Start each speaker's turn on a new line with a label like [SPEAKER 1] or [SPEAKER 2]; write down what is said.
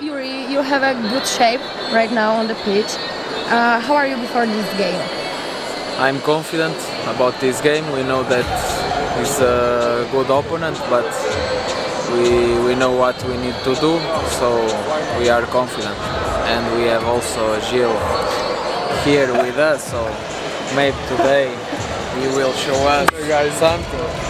[SPEAKER 1] Yuri, you have a good shape right now on the pitch. Uh, how are you before this game?
[SPEAKER 2] I'm confident about this game. We know that it's a good opponent, but we, we know what we need to do, so we are confident. And we have also Gil here with us, so maybe today he will show us something.